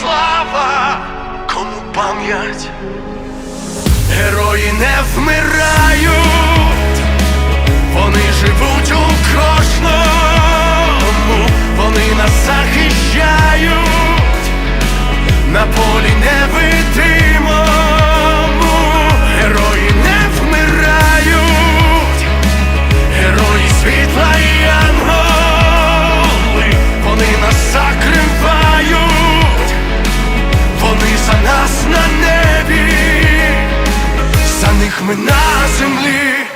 Слава, кому пам'ять, герої не вмирають, ми на землі.